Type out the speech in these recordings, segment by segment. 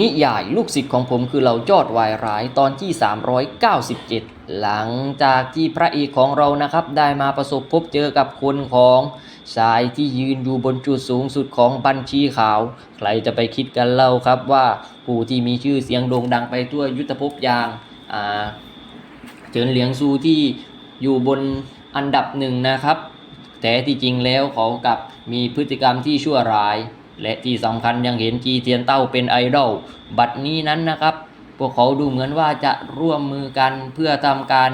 นิยายลูกศิษย์ของผมคือเหล่ายอดวายร้ายตอนที่ 397 หลังจากที่พระเอกของเรานะครับ ได้มาประสบพบเจอกับคนของชายที่ยืนอยู่บนจุดสูงสุดของบัญชีขาว ใครจะไปคิดกันเล่าครับว่าผู้ที่มีชื่อเสียงโด่งดังไปทั่วยุทธภพอย่างาเจินเหลียงซูที่อยู่บนอันดับหนึ่งนะครับ แต่ที่จริงแล้วเขากับมีพฤติกรรมที่ชั่วร้าย และที่สำคัญยังเห็นจีเทียนเต้าเป็นไอดอลบัดนี้นั้นนะครับ พวกเขาดูเหมือนว่าจะร่วมมือกันเพื่อทำการ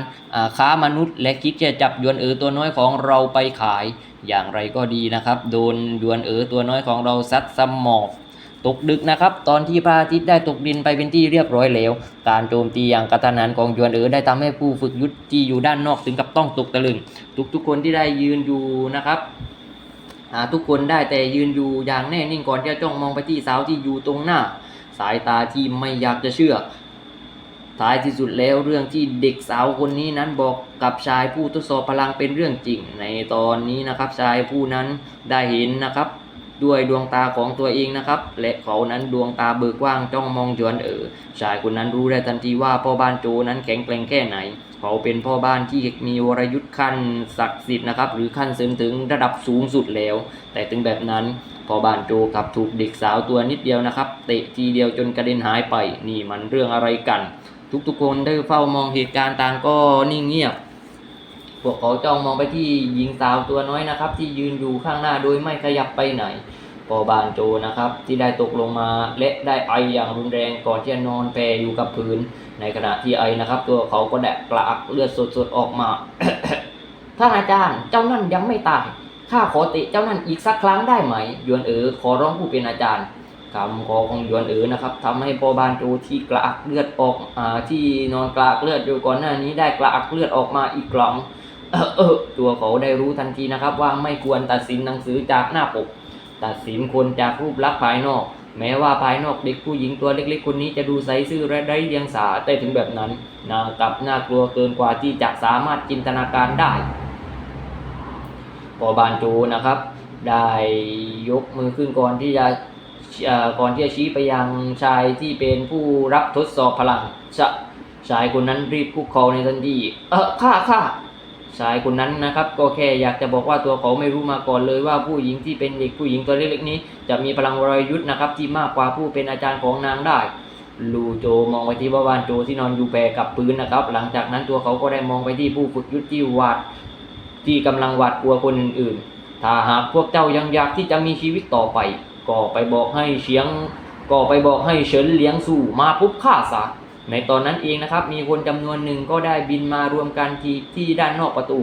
ค้ามนุษย์ และคิดจะจับยวนเอ๋อตัวน้อยของเราไปขาย อย่างไรก็ดีนะครับ โดนยวนเอ๋อตัวน้อยของเราซัดสมอบตกดึกนะครับตอนที่พระอาทิตย์ได้ตกดินไปเป็นที่เรียบร้อยแล้ว การโจมตีอย่างกระทันหันของยวนเอ๋อได้ทำให้ผู้ฝึกยุทธที่อยู่ด้านนอกถึงกับต้องตกตะลึงทุกๆคนที่ได้ยืนอยู่นะครับ หาทุกคนได้แต่ยืนอยู่อย่างแน่นิ่งก่อนที่จะจ้องมองไปที่สาวที่อยู่ตรงหน้า สายตาที่ไม่อยากจะเชื่อท้ายที่สุดแล้วเรื่องที่เด็กสาวคนนี้นั้นบอกกับชายผู้ทดสอบพลังเป็นเรื่องจริง ในตอนนี้นะครับชายผู้นั้นได้เห็นนะครับ ด้วยดวงตาของตัวเองนะครับ และเขานั้นดวงตาเบิกกว้างจ้องมองยวนเอ๋อชายคนนั้นรู้ได้ทันทีว่าพ่อบ้านโจนั้นแข็งแกร่งแค่ไหน เขาเป็นพ่อบ้านที่มีวรยุทธ์ขั้นศักดิ์สิทธิ์นะครับ หรือขั้นเสริมถึงระดับสูงสุดแล้ว แต่ถึงแบบนั้นพ่อบ้านโจกับถูกเด็กสาวตัวนิดเดียวนะครับ เตะทีเดียวจนกระเด็นหายไป นี่มันเรื่องอะไรกัน ทุกๆคนได้เฝ้ามองเหตุการณ์ต่างก็นิ่งเงียบ พวกเขาจ้องมองไปที่หญิงสาวตัวน้อยนะครับ ที่ยืนอยู่ข้างหน้าโดยไม่ขยับไปไหนพอบานโจนะครับ ที่ได้ตกลงมาและได้ไออย่างรุนแรงก่อนที่จะนอนแผ่อยู่กับพื้น ในขณะที่ไอนะครับ ตัวเขาก็แดกกระอักเลือดสดๆออกมาท่านอาจารย์เจ้านั่นยังไม่ตายข้าขอเตะเจ้านั่นอีกสักครั้งได้ไหมยวนเอ๋อขอร้องผู้เป็นอาจารย์คำขอของยวนเอ๋อนะครับทำให้พอบานโจที่กระอักเลือดออกอที่นอนกระอักเลือดอยู่ก่อนหน้านี้ได้กระอักเลือดออกมาอีกครั้ง ตัวเขาได้รู้ทันทีนะครับ ว่าไม่ควรตัดสินหนังสือจากหน้าปก ตัดสินคนจากรูปลักษณ์ภายนอก แม้ว่าภายนอกเด็กผู้หญิงตัวเล็กๆ คนนี้จะดูใสซื่อและไร้เดียงสาแต่ถึงแบบนั้นนางกลับน่ากลัวเกินกว่าที่จะสามารถจินตนาการได้พอบานโจนะครับ ได้ยกมือขึ้นก่อนที่จะก่อนที่จะชี้ไปยังชายที่เป็นผู้รับทดสอบพลังชชายคนนั้นรีบคุกเข่าในทันทีเออข้าข้า ชายคนนั้นนะครับ ก็แค่อยากจะบอกว่าตัวเขาไม่รู้มาก่อนเลยว่าผู้หญิงที่เป็นเด็กผู้หญิงตัวเล็กๆนี้ จะมีพลังวรยุทธ์นะครับ ที่มากกว่าผู้เป็นอาจารย์ของนางได้ลูโจมองไปที่บ้าวานโจที่นอนอยู่แปรกับพื้นนะครับ หลังจากนั้นตัวเขาก็ได้มองไปที่ผู้ฝึกยุทธที่หวาดที่กำลังหวาดกลัวคนอื่นๆ ถ้าหากพวกเจ้ายังอยากที่จะมีชีวิตต่อไป ก็ไปบอกให้เฉียง ก็ไปบอกให้เฉินเลี้ยงสู่มาพบข้าซะ ในตอนนั้นเองนะครับมีคนจำนวนหนึ่งก็ได้บินมารวมกันที่ที่ด้านนอกประตู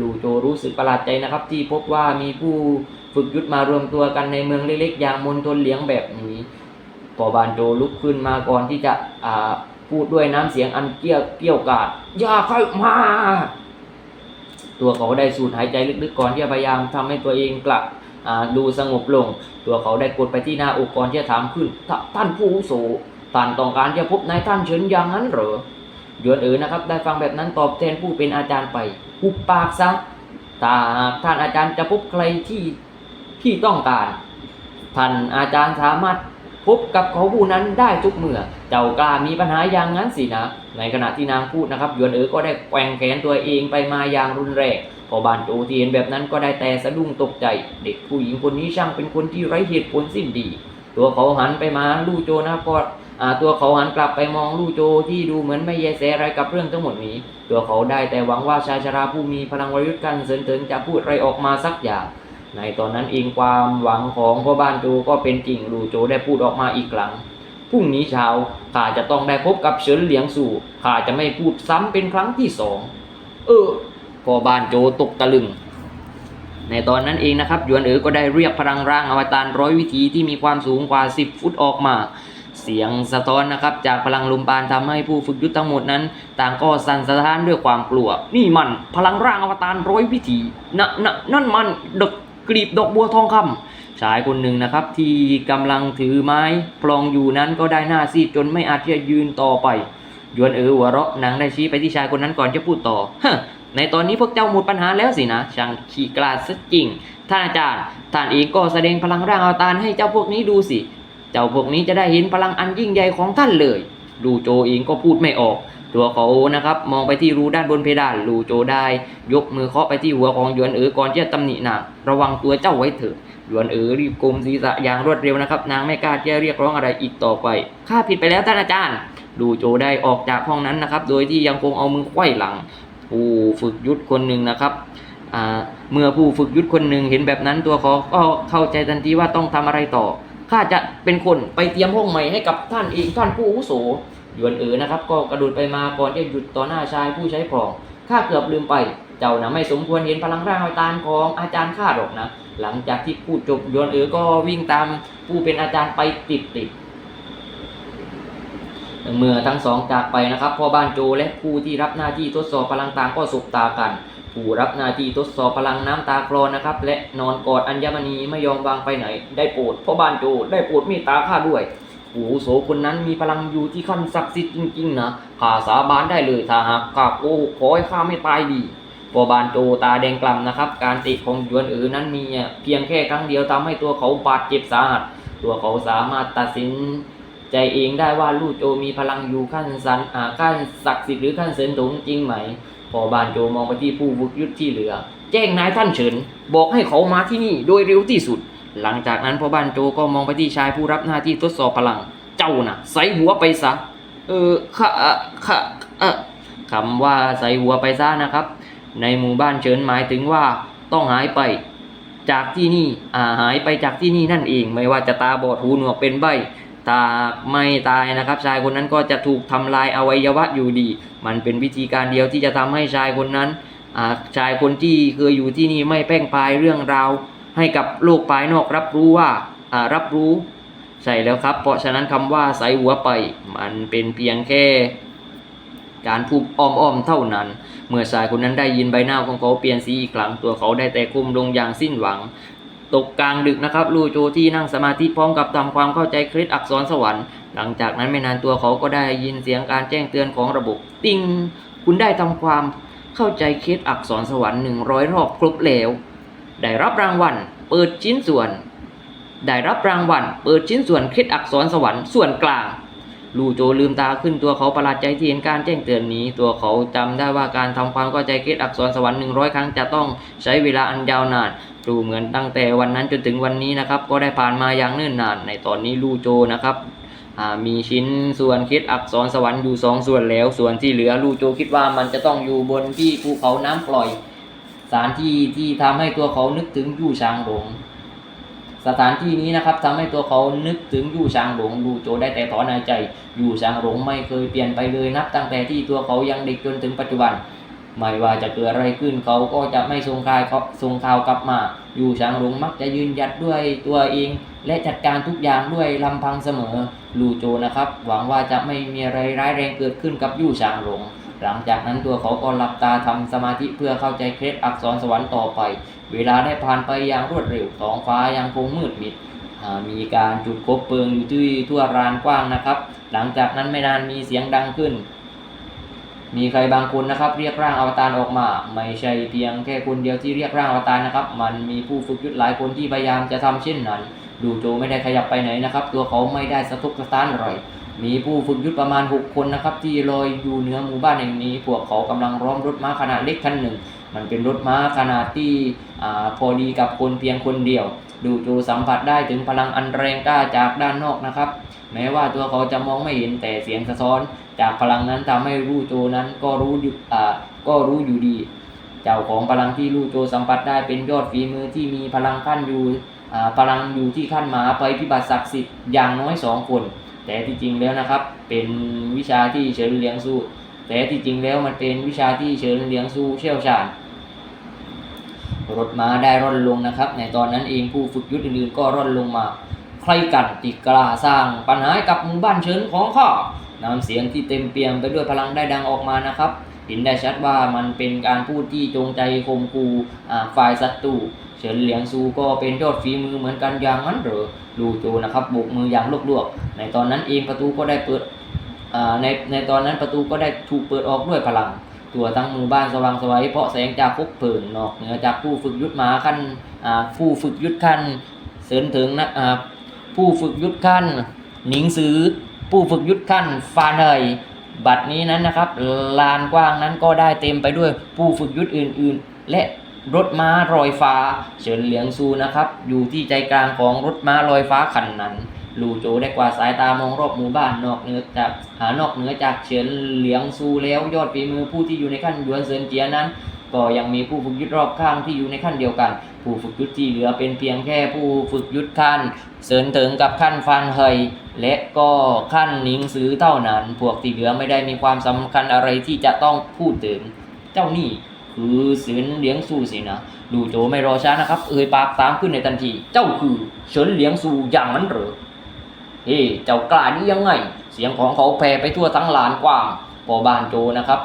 ลูโจรู้สึกประหลาดใจนะครับ ที่พบว่ามีผู้ฝึกยุทธมารวมตัวกันในเมืองเล็กๆ อย่างมณฑลเลี้ยงแบบนี้พอบานโจลุกขึ้นมาก่อนที่จะอ่าพูดด้วยน้ำเสียงอันเกี้ยวเกี้ยวกาดอย่าเข้ามา ตัวเขาได้สูดหายใจลึกๆก่อนที่จะพยายามทำให้ตัวเองกลับดูสงบลง ตัวเขาได้กดไปที่หน้าอกก่อนที่จะถามขึ้น"ท่านผู้อาวุโส ท่านต้องการจะพบนายท่านเฉินอย่างนั้นเหรอหยวนเอ๋อนะครับ ได้ฟังแบบนั้นตอบแทนผู้เป็นอาจารย์ไปหุบปากซะถ้าหากท่านอาจารย์จะพบใครที่ที่ต้องการ ท่านอาจารย์สามารถพบกับเขาผู้นั้นได้ทุกเมื่อ เจ้ากล้ามีปัญหาอย่างนั้นสินะ ในขณะที่นางพูดนะครับหยวนเอ๋อก็ได้แกว่งแขนตัวเองไปมาอย่างรุนแรงพอบานโจที่เห็นแบบนั้นก็ได้แต่สะดุ้งตกใจ เด็กผู้หญิงคนนี้ช่างเป็นคนที่ไร้เหตุผลสิ้นดี ตัวเขาหันไปมาลู่โจนะครับก็อ่า ตัวเขาหันกลับไปมองลู่โจที่ดูเหมือนไม่แยแสอะไรกับเรื่องทั้งหมดนี้ ตัวเขาได้แต่หวังว่าชายชราผู้มีพลังวรยุทธ์กันเสริญเถิงจะพูดอะไรออกมาสักอย่าง ในตอนนั้นเองความหวังของพ่อบ้านโจก็เป็นจริงลู่โจได้พูดออกมาอีกครั้งพรุ่งนี้เช้าข้าจะต้องได้พบกับเฉินเหลียงสู่ข้าจะไม่พูดซ้ำเป็นครั้งที่สองเออพ่อบ้านโจตกตะลึงในตอนนั้นเองนะครับหยวนเอ๋อก็ได้เรียกพลังร่างอวตารร้อยวิถีที่มีความสูงกว่า 10 ฟุตออกมา เสียงสะท้อนนะครับ จากพลังลมปานทำให้ผู้ฝึกยุทธทั้งหมดนั้น ต่างก็สั่นสะท้านด้วยความกลัว นี่มัน พลังร่างอวตารร้อยวิถีนะนะนั่นมันดกกลีบดอกบัวทองคำชายคนหนึ่งนะครับ ที่กำลังถือไม้พลองอยู่นั้นก็ได้หน้าซีดจนไม่อาจที่จะยืนต่อไปยวนเออหัวเราะนางได้ชี้ไปที่ชายคนนั้นก่อนจะพูดต่อฮในตอนนี้พวกเจ้าหมดปัญหาแล้วสินะช่างขี้กล้าซะจริง ท่านอาจารย์ ท่านเองก็แสดงพลังร่างอวตารให้เจ้าพวกนี้ดูสิ เจ้าพวกนี้จะได้เห็นพลังอันยิ่งใหญ่ของท่านเลย ลูโจเองก็พูดไม่ออก ตัวเขานะครับ มองไปที่รูด้านบนเพดานลูโจได้ ยกมือเคาะไปที่หัวของหยวนเอ๋อก่อนที่จะตำหนินางระวังตัวเจ้าไว้เถิดหยวนเอ๋อรีบกลมศีรษะอย่างรวดเร็วนะครับ นางไม่กล้าที่จะเรียกร้องอะไรอีกต่อไปข้าผิดไปแล้วท่านอาจารย์ลูโจได้ออกจากห้องนั้นนะครับ โดยที่ยังคงเอามือไขว้หลังผู้ฝึกยุทธคนหนึ่งนะครับเมื่อผู้ฝึกยุทธคนหนึ่งเห็นแบบนั้นตัวเขาก็เข้าใจทันทีว่าต้องทำอะไรต่อ ข้าจะเป็นคนไปเตรียมห้องใหม่ให้กับท่านเองท่านผู้อาวุโสหยวนเอ๋อนะครับ ก็กระโดดไปมาก่อนที่จะหยุดต่อหน้าชายผู้ใช้ครองข้าเกือบลืมไป เจ้านะไม่สมควรเห็นพลังร่างตารของอาจารย์ข้าหรอกนะ หลังจากที่พูดจบหยวนเอ๋อก็วิ่งตามผู้เป็นอาจารย์ไปติดติดเมื่อทั้งสองจากไปนะครับพ่อบ้านโจและผู้ที่รับหน้าที่ทดสอบพลังต่างก็สบตากัน ผู้รับหน้าที่ทดสอบพลังน้ำตาคลอนะครับ และนอนกอดอัญมณีไม่ยอมวางไปไหน ได้โปรดพ่อบ้านโจได้โปรดเมตตาข้าด้วยผู้โสคนนั้นมีพลังอยู่ที่ขั้นศักดิ์สิทธิ์จริงๆนะข้าสาบานได้เลยถ้าหากข้าโกหกขอให้ข้าไม่ตายดีพอบานโจตาแดงกล่ำนะครับ การติดของยวนเอ๋อนั้นมีเพียงแค่ครั้งเดียวทำให้ตัวเขาบาดเจ็บสาหัส ตัวเขาสามารถตัดสินใจเองได้ว่าลู่โจมีพลังอยู่ขั้นสันอาขั้นศักดิ์สิทธิ์หรือขั้นเสริญถงจริงไหม พอบานโจมองไปที่ผู้วุกยุทธที่เหลือ แจ้งนายท่านเฉิน บอกให้เขามาที่นี่โดยเร็วที่สุด หลังจากนั้นพอบานโจก็มองไปที่ชายผู้รับหน้าที่ทดสอบพลัง เจ้าน่ะ ใส่หัวไปซะ เออข้าข้าคำว่าใส่หัวไปซะนะครับ ในหมู่บ้านเฉินหมายถึงว่าต้องหายไป จากที่นี่อาหายไปจากที่นี่นั่นเอง ไม่ว่าจะตาบอดหูหนวกเป็นใบ ตาไม่ตายนะครับ ชายคนนั้นก็จะถูกทำลายอวัยวะอยู่ดี มันเป็นวิธีการเดียวที่จะทำให้ชายคนนั้นชายคนที่เคยอยู่ที่นี่ไม่แพร่งพายเรื่องราวให้กับโลกภายนอกรับรู้ว่ารับรู้ใช่แล้วครับ เพราะฉะนั้นคำว่าใส่หัวไป มันเป็นเพียงแค่ การพูดอ้อมๆเท่านั้น เมื่อชายคนนั้นได้ยินใบหน้าของเขาเปลี่ยนสีอีกครั้งตัวเขาได้แต่คุมลงอย่างสิ้นหวัง ตกกลางดึกนะครับลู่โจที่นั่งสมาธิพร้อมกับทำความเข้าใจคริสอักษรสวรรค์ หลังจากนั้นไม่นานตัวเขาก็ได้ยินเสียงการแจ้งเตือนของระบบติงคุณได้ทำความเข้าใจคริสอักษรสวรรค์ 100 รอบครบแล้วได้รับรางวัลเปิดชิ้นส่วน ได้รับรางวัลเปิดชิ้นส่วนคริสอักษรสวรรค์ส่วนกลางลูโจลืมตาขึ้นตัวเขาประหลาดใจที่เห็นการแจ้งเตือนนี้ ตัวเขาจำได้ว่าการทำความเข้าใจคริสอักษรสวรรค์100 ครั้งจะต้องใช้เวลาอันยาวนาน ดูเหมือนตั้งแต่วันนั้นจนถึงวันนี้นะครับ ก็ได้ผ่านมาอย่างเนิ่นนาน ในตอนนี้ลู่โจนะครับมีชิ้นส่วนคิดอักษรสวรรค์อยู่สองส่วนแล้ว ส่วนที่เหลือลู่โจคิดว่ามันจะต้องอยู่บนที่ภูเขาน้ำปล่อย สถานที่ที่ทำให้ตัวเขานึกถึงยู่ชางหลงสถานที่นี้นะครับทำให้ตัวเขานึกถึงยู่ชางหลงลู่โจได้แต่ถอนหายใจ อยู่ชางหลงไม่เคยเปลี่ยนไปเลยนับตั้งแต่ที่ตัวเขายังเด็กจนถึงปัจจุบัน ไม่ว่าจะเกิดอะไรขึ้นเขาก็จะไม่ส่งข่าวเขาส่งข่าวกลับมา อยู่ช้างหลงมักจะยืนยัดด้วยตัวเอง และจัดการทุกอย่างด้วยลำพังเสมอลูโจนะครับ หวังว่าจะไม่มีอะไรร้ายแรงเกิดขึ้นกับยู่ช้างหลงหลังจากนั้นตัวเขาก็หลับตาทำสมาธิเพื่อเข้าใจเคล็ดอักษรสวรรค์ต่อไป เวลาได้ผ่านไปอย่างรวดเร็วท้องฟ้ายังคงมืดมิดมีการจุดคบเพลิงอยู่ที่ทั่วรานกว้างนะครับ หลังจากนั้นไม่นานมีเสียงดังขึ้น มีใครบางคนนะครับ เรียกร่างอวตารออกมา ไม่ใช่เพียงแค่คนเดียวที่เรียกร่างอวตารนะครับ มันมีผู้ฝึกยุทธหลายคนที่พยายามจะทำเช่นนั้น ดูโจไม่ได้ขยับไปไหนนะครับ ตัวเขาไม่ได้สะทกสะท้านอะไรมีผู้ฝึกยุทธประมาณ 6 คนนะครับ ที่ลอยอยู่เหนือหมู่บ้านแห่งนี้ พวกเขากำลังล้อมรถม้าขนาดเล็กคันหนึ่ง มันเป็นรถม้าขนาดที่อาพอดีกับคนเพียงคนเดียว ดูโจสัมผัสได้ถึงพลังอันแรงกล้าจากด้านนอกนะครับ แม้ว่าตัวเขาจะมองไม่เห็นแต่เสียงสะท้อน จากพลังนั้นทำให้รู้โจนั้นก็รู้อยู่าก็รู้อยู่ดี เจ้าของพลังที่รู้โจสัมผัสได้เป็นยอดฝีมือที่มีพลังขั้นอยู่อ่าพลังอยู่ที่ขั้นมหาไปพิบัติศักดิ์สิทธิ์อย่างน้อยสองคน แต่ที่จริงแล้วนะครับ เป็นวิชาที่เฉินเลี้ยงสู้ แต่ที่จริงแล้วมันเป็นวิชาที่เฉินเลี้ยงสู้เชี่ยวชาญรถม้าได้ร่อนลงนะครับ ในตอนนั้นเองผู้ฝึกยุทธอื่นๆก็ร่อนลงมา ใครกันติกล้าสร้างปัญหากับหมู่บ้านเฉินของข้าน้ำเสียงที่เต็มเปี่ยมไปด้วยพลังได้ดังออกมานะครับ เห็นได้ชัดว่ามันเป็นการพูดที่จงใจข่มขู่ฝ่ายศัตรูเฉินเหลียงซูก็เป็นยอดฝีมือเหมือนกันอย่างนั้นหรือลูโจนะครับโบกมืออย่างลวกๆในตอนนั้นเองประตูก็ได้เปิดในในตอนนั้นประตูก็ได้ถูกเปิดออกด้วยพลัง ตัวทั้งหมู่บ้านสว่างสวัยเพราะแสงจากพกเผินนอกเหนือจากผู้ฝึกยุทธมาขั้นผู้ฝึกยุทธขั้นเสริญถึงนะ ผู้ฝึกยุทธขั้น หนิงซือ ผู้ฝึกยุทธขั้นฟานเฮยบัดนี้นั้นนะครับ ลานกว้างนั้นก็ได้เต็มไปด้วยผู้ฝึกยุทธอื่น ๆ และรถม้ารอยฟ้า เฉินเหลียงซูนะครับ อยู่ที่ใจกลางของรถม้าลอยฟ้าคันนั้นลูโจได้กว่าสายตามองรอบหมู่บ้านนอกเหนือจากหานอกเหนือจากเฉินเหลียงซูแล้วยอดฝีมือผู้ที่อยู่ในขั้นยวนเซินเจียนั้น ก็ยังมีผู้ฝึกยุทธรอบข้างที่อยู่ในขั้นเดียวกัน ผู้ฝึกยุทธที่เหลือเป็นเพียงแค่ผู้ฝึกยุทธขั้น เสรินเถิงกับขั้นฟานเฮยและก็ขั้นหนิงซื้อเท่านั้น พวกที่เหลือไม่ได้มีความสำคัญอะไรที่จะต้องพูดถึง เจ้านี่คือเสินเลี้ยงซูสินะ ดูโจไม่รอช้านะครับ เอ่ยปากตามขึ้นในทันที เจ้าคือเฉินเลี้ยงซูอย่างนั้นหรือเฮ้เจ้ากล้านี่ยังไง เสียงของเขาแผ่ไปทั่วทั้งลานกว้างพอบานโจนะครับ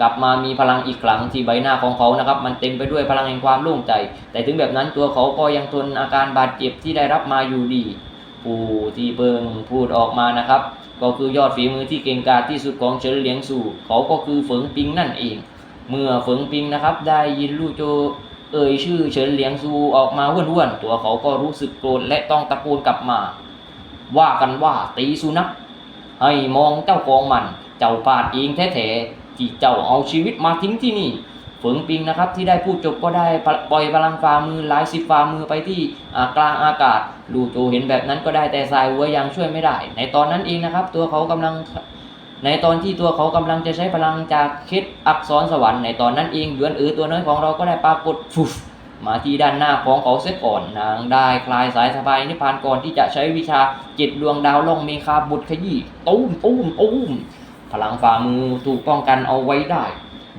กลับมามีพลังอีกครั้งที่ใบหน้าของเขานะครับ มันเต็มไปด้วยพลังแห่งความโล่งใจ แต่ถึงแบบนั้นตัวเขาก็ยังทนอาการบาดเจ็บที่ได้รับมาอยู่ดี ผู้ที่เบิงพูดออกมานะครับ ก็คือยอดฝีมือที่เก่งกาจที่สุดของเฉินเหลียงสู่ เขาก็คือเฟิงปิงนั่นเอง เมื่อเฟิงปิงนะครับ ได้ยินลู่โจเอ่ยชื่อเฉินเหลียงซูออกมาห้วนๆตัวเขาก็รู้สึกโกรธและต้องตะโกนกลับมา ว่ากันว่าตีสุนัขให้มองเจ้าของมัน เจ้าพลาดเองแท้ๆ ที่เจ้าเอาชีวิตมาทิ้งที่นี่เฟิงปิงนะครับที่ได้พูดจบก็ได้ปล่อยพลังฝ่ามือหลายสิบฝ่ามือไปที่กลางอากาศลูโจเห็นแบบนั้นก็ได้แต่สายหัวยังช่วยไม่ได้ ในตอนนั้นเองนะครับ ตัวเขากำลังในตอนที่ตัวเขากำลังจะใช้พลังจากคิดอักษรสวรรค์ในตอนนั้นเองเหยวนเออตัวน้อยของเราก็ได้ปรากฏฟุมาที่ด้านหน้าของเขาเสียก่อนนางได้คลายสายสบายนิพพานก่อนที่จะใช้วิชาจิตดวงดาวล่องเมคาบุตรขยี้ตุ้มตุ้มตุ้ม พลังฝ่ามือถูกป้องกันเอาไว้ได้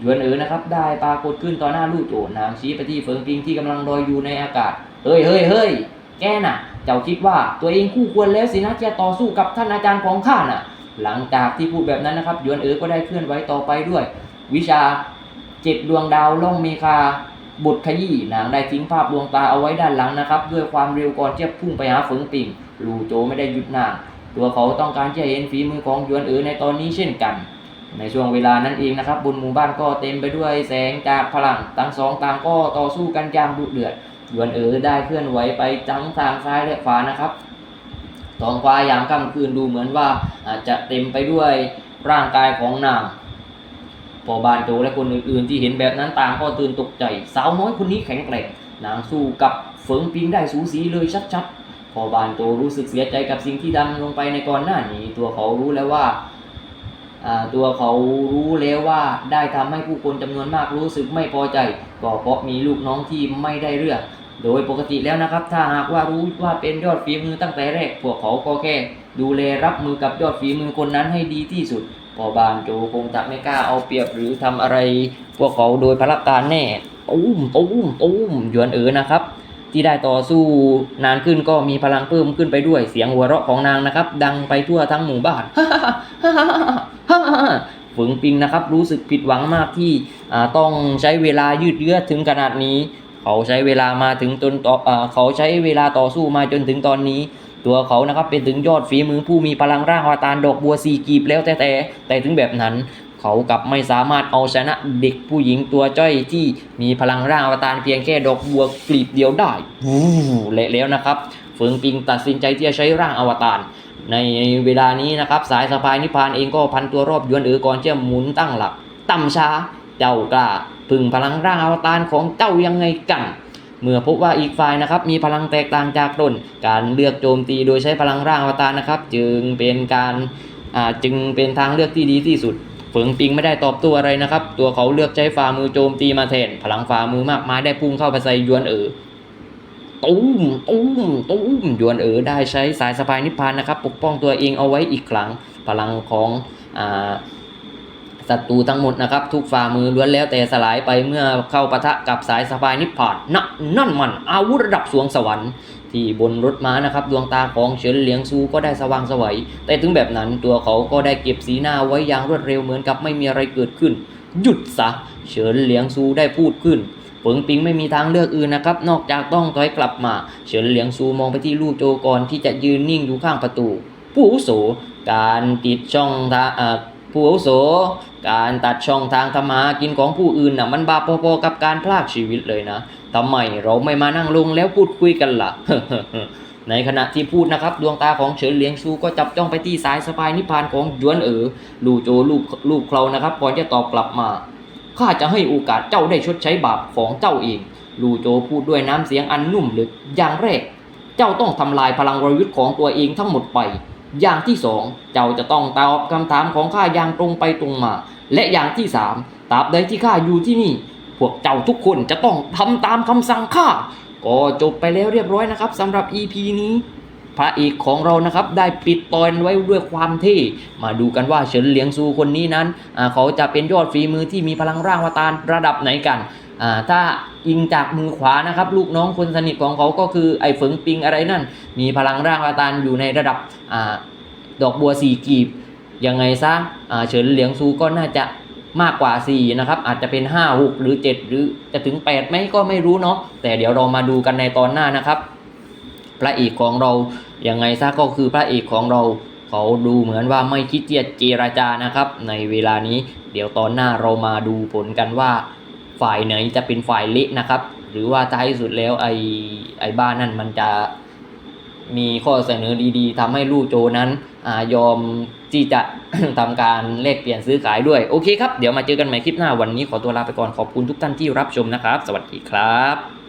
ยวนเอ๋อนะครับ ได้ปรากฏขึ้นต่อหน้าลู่โจนางชี้ไปที่เฟิงปิงที่กำลังลอยอยู่ในอากาศ เฮ้ยเฮ้ยเฮ้ยแกน่ะ เจ้าคิดว่าตัวเองคู่ควรแล้วสินะจะต่อสู้กับท่านอาจารย์ของข้าน่ะ หลังจากที่พูดแบบนั้นนะครับยวนเอ๋อก็ได้เคลื่อนไหวต่อไปด้วย วิชาเจ็ดดวงดาวล่องเมคาบุตรขยี้นางได้ทิ้งภาพดวงตาเอาไว้ด้านหลังนะครับ ด้วยความเร็วก่อนที่จะพุ่งไปหาเฟิงปิงลูโจไม่ได้หยุดนาน ตัวเขาต้องการที่จะเห็นฝีมือของหยวนเอ๋อในตอนนี้เช่นกัน ในช่วงเวลานั้นเองนะครับ บนหมู่บ้านก็เต็มไปด้วยแสงจากพลังทั้งสองต่างก็ต่อสู้กันอย่างดุเดือดหยวนเอ๋อได้เคลื่อนไหวไปทั้งทางซ้ายและขวานะครับท้องฟ้ายามค่ำคืนดูเหมือนว่าอาจจะเต็มไปด้วยร่างกายของนางพอบานโจและคนอื่นๆที่เห็นแบบนั้นต่างก็ตื่นตกใจ สาวน้อยคนนี้แข็งแกร่งนางสู้กับเฟิงปิงได้สูสีเลยชัดๆ พอบานโจรู้สึกเสียใจกับสิ่งที่ทำลงไปในก่อนหน้านี้ ตัวเขารู้แล้วว่าตัวเขารู้แล้วว่าได้ทำให้ผู้คนจำนวนมากรู้สึกไม่พอใจ ก็เพราะมีลูกน้องที่ไม่ได้เรื่อง โดยปกติแล้วนะครับ ถ้าหากว่ารู้ว่าเป็นยอดฝีมือตั้งแต่แรก พวกเขาก็แค่ดูแลรับมือกับยอดฝีมือคนนั้นให้ดีที่สุด พอบานโจคงจะไม่กล้าเอาเปรียบหรือทำอะไร พวกเขาโดยพละการแน่ตุ้มตุ้มตุ้มหยวนเอ๋อนะครับ ที่ได้ต่อสู้นานขึ้นก็มีพลังเพิ่มขึ้นไปด้วยเสียงหัวเราะของนางนะครับ ดังไปทั่วทั้งหมู่บ้านฝึงปิงนะครับ รู้สึกผิดหวังมากที่ต้องใช้เวลายืดเยื้อถึงขนาดนี้ เขาใช้เวลามาถึงจนต่ออเขาใช้เวลาต่อสู้มาจนถึงตอนนี้ ตัวเขานะครับเป็นถึงยอดฝีมือผู้มีพลังร่างอวตารดอกบัวสีกีบแล้วแต่แต่ถึงแบบนั้น เขากลับไม่สามารถเอาชนะเด็กผู้หญิงตัวจ้อยที่มีพลังร่างอวตารเพียงแค่ดอกบัวกลีบเดียวได้วู้เละแล้วนะครับเฟิงปิงตัดสินใจที่จะใช้ร่างอวตารในเวลานี้นะครับ สายสะพายนิพพานเองก็พันตัวรอบยวนเอ๋อก่อนที่จะหมุนตั้งหลักต่ำช้าเจ้ากล้าพึ่งพลังร่างอวตารของเจ้ายังไงกันเมื่อพบว่าอีกฝ่ายนะครับมีพลังแตกต่างจากตนการเลือกโจมตีโดยใช้พลังร่างอวตารนะครับ จึงเป็นการอ่าจึงเป็นทางเลือกที่ดีที่สุด เฟิงปิงไม่ได้ตอบตัวอะไรนะครับ ตัวเขาเลือกใช้ฝ่ามือโจมตีมาแทน พลังฝ่ามือมากมายได้พุ่งเข้าไปใส่ยวนเอ๋อตุ้มตุ้มตุ้มยวนเอ๋อได้ใช้สายสะพายนิพพานนะครับ ปกป้องตัวเองเอาไว้อีกครั้ง พลังของอ่า ศัตรูทั้งหมดนะครับ ทุกฝ่ามือล้วนแล้วแต่สลายไปเมื่อเข้าปะทะกับสายสะพายนิพพานนนนั่นมันอาวุธระดับสวงสวรรค์ ที่บนรถม้านะครับ ดวงตาของเฉินเหลียงซูก็ได้สว่างสวัย แต่ถึงแบบนั้นตัวเขาก็ได้เก็บสีหน้าไว้อย่างรวดเร็วเหมือนกับไม่มีอะไรเกิดขึ้น หยุดซะเฉินเหลียงซูได้พูดขึ้นเปิงปิงไม่มีทางเลือกอื่นนะครับ นอกจากต้องถอยกลับมาเฉินเหลียงซูมองไปที่ลู่โจก่อนที่จะยืนนิ่งอยู่ข้างประตู ผู้อุโสการติดช่องทางผู้อุโส การตัดช่องทางทำมาหากินของผู้อื่นน่ะมันบาปพอๆกับการพลากชีวิตเลยนะทำไมเราไม่มานั่งลงแล้วพูดคุยกันล่ะในขณะที่พูดนะครับ ดวงตาของเฉินเหลียงชูก็จับจ้องไปที่สายสะพายนิพพานของหยวนเอ๋อลู่โจลูกลูกเครานะครับก่อนจะตอบกลับมาข้าจะให้โอกาสเจ้าได้ชดใช้บาปของเจ้าเองลู่โจพูดด้วยน้ำเสียงอันนุ่มลึกอย่างแรก เจ้าต้องทำลายพลังวรยุทธ์ของตัวเองทั้งหมดไป อย่างที่สองเจ้าจะต้องตอบคำถามของข้าอย่างตรงไปตรงมา และอย่างที่สามตราบใดที่ข้าอยู่ที่นี่ พวกเจ้าทุกคนจะต้องทำตามคำสั่งข้าก็จบไปแล้วเรียบร้อยนะครับสำหรับ EP นี้ พระเอกของเรานะครับได้ปิดตอนไว้ด้วยความเท่มาดูกันว่าเฉินเหลียงซูคนนี้นั้น เขาจะเป็นยอดฝีมือที่มีพลังร่างวตารระดับไหนกันถ้าอิงจากมือขวานะครับ ลูกน้องคนสนิทของเขาก็คือไอ้เฟิงปิงอะไรนั่น มีพลังร่างวตารอยู่ในระดับอดอกบัวสี่กีบ ยังไงซะเฉินเหลียงซูก็น่าจะมากกว่า 4 นะครับ อาจจะเป็น 5 6 หรือ 7 หรือจะถึง 8 ไหมก็ไม่รู้เนาะแต่เดี๋ยวเรามาดูกันในตอนหน้านะครับ พระเอกของเรายังไงซะก็คือพระเอกของเราเขาดูเหมือนว่าไม่คิดจะเจราจานะครับ ในเวลานี้เดี๋ยวตอนหน้าเรามาดูผลกันว่า ฝ่ายไหนจะเป็นฝ่ายเละนะครับ หรือว่าท้ายสุดแล้วไอ้ไอ้บ้านนั่นมันจะมีข้อเสนอดีๆทำให้ลู่โจนั้น ยอมที่จะทำการแลกเปลี่ยนซื้อขายด้วย โอเคครับ เดี๋ยวมาเจอกันใหม่คลิปหน้าวันนี้ขอตัวลาไปก่อนขอบคุณทุกท่านที่รับชมนะครับ สวัสดีครับ